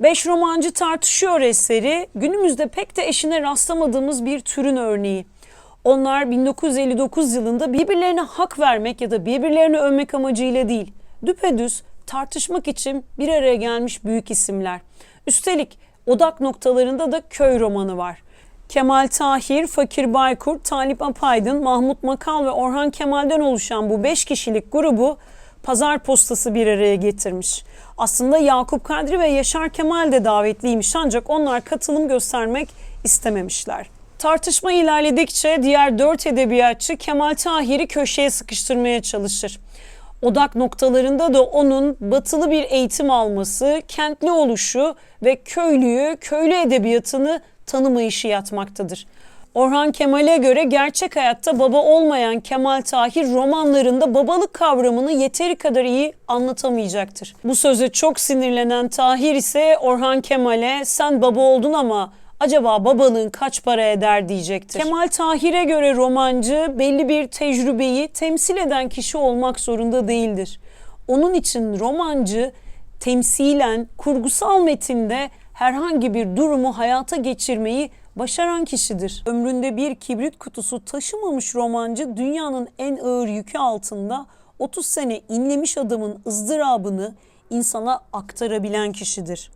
Beş romancı tartışıyor eseri günümüzde pek de eşine rastlamadığımız bir türün örneği. Onlar 1959 yılında birbirlerine hak vermek ya da birbirlerini övmek amacıyla değil, düpedüz tartışmak için bir araya gelmiş büyük isimler. Üstelik odak noktalarında da köy romanı var. Kemal Tahir, Fakir Baykurt, Talip Apaydın, Mahmut Makal ve Orhan Kemal'den oluşan bu 5 kişilik grubu pazar postası bir araya getirmiş. Aslında Yakup Kadri ve Yaşar Kemal de davetliymiş ancak onlar katılım göstermek istememişler. Tartışma ilerledikçe diğer dört edebiyatçı Kemal Tahir'i köşeye sıkıştırmaya çalışır. Odak noktalarında da onun batılı bir eğitim alması, kentli oluşu ve köylüyü, köylü edebiyatını tanımayışı yatmaktadır. Orhan Kemal'e göre gerçek hayatta baba olmayan Kemal Tahir romanlarında babalık kavramını yeteri kadar iyi anlatamayacaktır. Bu söze çok sinirlenen Tahir ise Orhan Kemal'e sen baba oldun ama acaba babalığın kaç para eder diyecektir. Kemal Tahir'e göre romancı belli bir tecrübeyi temsil eden kişi olmak zorunda değildir. Onun için romancı temsilen kurgusal metinde herhangi bir durumu hayata geçirmeyi başaran kişidir. Ömründe bir kibrit kutusu taşımamış romancı dünyanın en ağır yükü altında 30 sene inlemiş adamın ızdırabını insana aktarabilen kişidir.